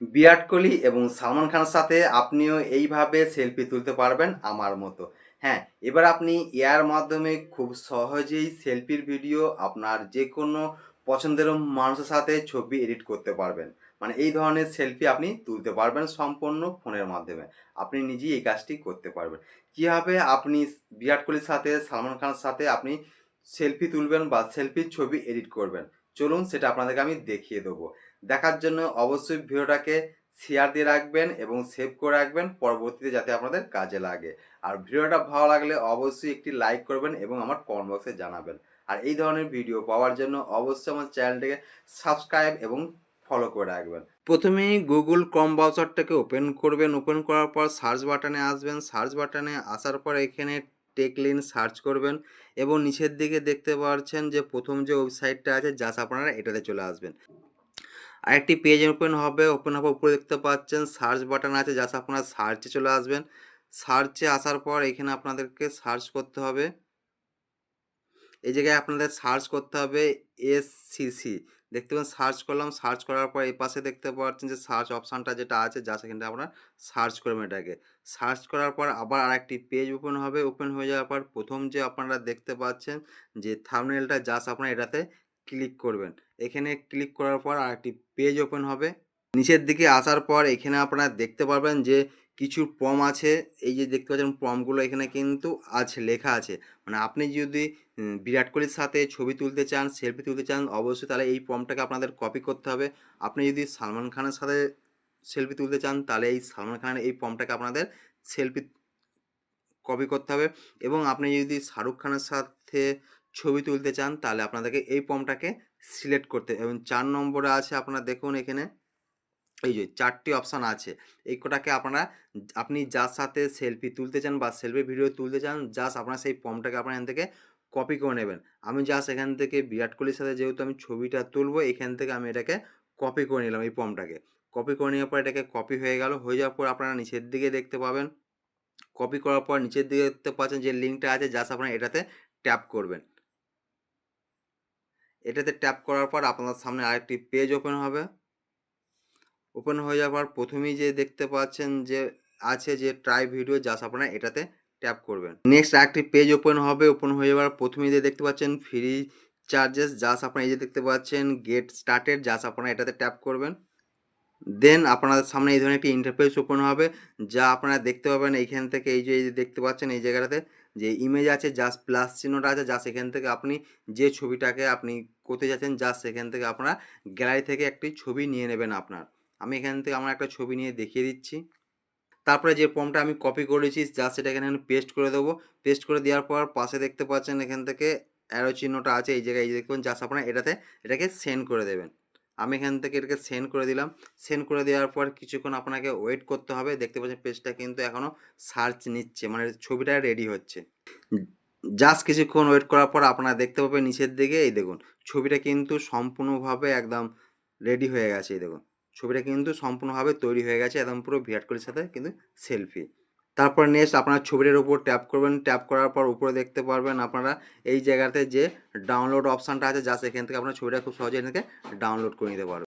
বিরাট কোহলি এবং সালমান খানের সাথে আপনিও এইভাবে সেলফি তুলতে পারবেন আমার মতো। হ্যাঁ এবার আপনি এয়ার মাধ্যমে খুব সহজেই সেলফির ভিডিও আপনার যে কোনো পছন্দের মানুষের সাথে ছবি এডিট করতে পারবেন। মানে এই ধরনের সেলফি আপনি তুলতে পারবেন সম্পূর্ণ ফোনের মাধ্যমে। আপনি নিজেই এই কাজটি করতে পারবেন। কীভাবে আপনি বিরাট কোহলির সাথে, সালমান খানের সাথে আপনি সেলফি তুলবেন বা সেলফির ছবি এডিট করবেন? চলুন সেটা আপনাদেরকে আমি দেখিয়ে দেবো। দেখার জন্য অবশ্যই ভিডিওটাকে শেয়ার দিয়ে রাখবেন এবং সেভ করে রাখবেন, পরবর্তীতে যাতে আপনাদের কাজে লাগে। আর ভিডিওটা ভালো লাগলে অবশ্যই একটি লাইক করবেন এবং আমার কমেন্ট বক্সে জানাবেন। আর এই ধরনের ভিডিও পাওয়ার জন্য অবশ্যই আমার চ্যানেলটিকে সাবস্ক্রাইব এবং ফলো করে রাখবেন। প্রথমেই গুগল ক্রম ব্রাউজারটাকে ওপেন করবেন। ওপেন করার পর সার্চ বাটনে আসবেন। সার্চ বাটনে আসার পর এখানে টেকলিন সার্চ করবেন এবং নিচের দিকে দেখতে পাচ্ছেন যে প্রথম যে ওয়েবসাইটটা আছে জাস্ট আপনারা এটাতে চলে আসবেন। আরেকটি পেজ ওপেন হবে ওপেন হওয়ার উপরে দেখতে পাচ্ছেন সার্চ বাটন আছে জাস্ট আপনারা সার্চে চলে আসবেন। সার্চে আসার পর এখানে আপনাদেরকে সার্চ করতে হবে। এই জায়গায় আপনাদের সার্চ করতে হবে এসসিসি দেখতে পাবেন সার্চ করলাম সার্চ করার পর এই পাশে দেখতে পাচ্ছেন যে সার্চ অপশানটা যেটা আছে যা সেখানটা আপনারা সার্চ করবেন এটাকে। সার্চ করার পর আবার আরেকটি পেজ ওপেন হবে ওপেন হয়ে যাওয়ার পর প্রথম যে আপনারা দেখতে পাচ্ছেন যে থামনেলটা জাস্ট আপনারা এটাতে ক্লিক করবেন। এখানে ক্লিক করার পর আরেকটি পেজ ওপেন হবে। নিচের দিকে আসার পর এখানে আপনারা দেখতে পারবেন যে কিছু প্রম আছে। এই যে দেখতে পাচ্ছেন প্রমগুলো এখানে কিন্তু আছে, লেখা আছে। মানে আপনি যদি বিরাট কোহলির সাথে ছবি তুলতে চান সেলফি তুলতে চান, অবশ্যই তাহলে এই প্রমটাকে আপনাদের কপি করতে হবে। আপনি যদি সালমান খানের সাথে সেলফি তুলতে চান, তাহলে এই সালমান খানের এই প্রমটাকে আপনাদের সেলফি কপি করতে হবে। এবং আপনি যদি শাহরুখ খানের সাথে ছবি তুলতে চান, তাহলে আপনাদেরকে এই প্রমটাকে সিলেক্ট করতে এবং চার নম্বরে আছে, আপনারা দেখুন এখানে। এই যে চারটি অপশান আছে। এই কটাকে আপনারা আপনি যার সাথে সেলফি তুলতে চান বা সেলফি ভিডিও তুলতে চান, জাস্ট আপনারা সেই ফর্মটাকে আপনার এখান থেকে কপি করে নেবেন। আমি জাস্ট এখান থেকে বিরাট কোহলির সাথে যেহেতু আমি ছবিটা তুলবো, এখান থেকে আমি এটাকে কপি করে নিলাম এই ফর্মটাকে। কপি করে নেওয়ার পর এটাকে কপি হয়ে গেল, হয়ে যাওয়ার পর আপনারা নিচের দিকে দেখতে পাবেন। কপি করার পর নিচের দিকে দেখতে পাচ্ছেন যে লিঙ্কটা আছে, জাস্ট আপনারা এটাতে ট্যাপ করবেন। এটাতে ট্যাপ করার পর আপনার সামনে আরেকটি পেজ ওপেন হবে। ওপেন হয়ে যাওয়ার পর প্রথমেই যে দেখতে পাচ্ছেন যে আছে যে ট্রাই ভিডিও জাস্ট আপনারা এটাতে ট্যাপ করবেন। নেক্সট একটি পেজ ওপেন হবে ওপেন হয়ে যাওয়ার প্রথমেই যে দেখতে পাচ্ছেন ফ্রি চার্জেস জাস্ট আপনারা এই যে দেখতে পাচ্ছেন গেট স্টার্টেড জাস্ট আপনারা এটাতে ট্যাপ করবেন। দেন আপনাদের সামনে এই ধরনের একটি ইন্টারফেস ওপেন হবে, যা আপনারা দেখতে পাবেন এইখান থেকে এই যে এই যে দেখতে পাচ্ছেন এই জায়গাটাতে যে ইমেজ আছে জাস্ট প্লাস চিহ্নটা আছে জাস্ট এখান থেকে আপনি যে ছবিটাকে আপনি করতে যাচ্ছেন জাস্ট সেখান থেকে আপনারা গ্যালারি থেকে একটি ছবি নিয়ে নেবেন আপনার। আমি এখান থেকে আমার একটা ছবি নিয়ে দেখিয়ে দিচ্ছি। তারপরে যে ফর্মটা আমি কপি করেছি জাস্ট সেটা এখানে পেস্ট করে দেবো। পেস্ট করে দেওয়ার পর পাশে দেখতে পাচ্ছেন এখান থেকে অ্যারো চিহ্নটা আছে, এই জায়গায় এই দেখুন জাস্ট আপনারা এটাতে এটাকে সেন্ড করে দেবেন। আমি এখান থেকে এটাকে সেন্ড করে দিলাম। সেন্ড করে দেওয়ার পর কিছুক্ষণ আপনাকে ওয়েট করতে হবে। দেখতে পাচ্ছেন পেজটা কিন্তু এখনও সার্চ নিচ্ছে মানে ছবিটা রেডি হচ্ছে। জাস্ট কিছুক্ষণ ওয়েট করার পর আপনারা দেখতে পাবেন নিচের দিকে, এই দেখুন, ছবিটা কিন্তু সম্পূর্ণভাবে একদম রেডি হয়ে গেছে, এই দেখুন। ছবিটা কিন্তু সম্পূর্ণভাবে তৈরি হয়ে গেছে একদম পুরো বিরাট কোহলির সাথে কিন্তু সেলফি। তারপর নেক্সট আপনার ছবিটার উপর ট্যাপ করবেন ট্যাপ করার পর উপরে দেখতে পারবেন আপনারা এই জায়গাতে যে ডাউনলোড অপশানটা আছে যা সেখান থেকে আপনার ছবিটা খুব সহজে এখান থেকে ডাউনলোড করে নিতে পারবেন।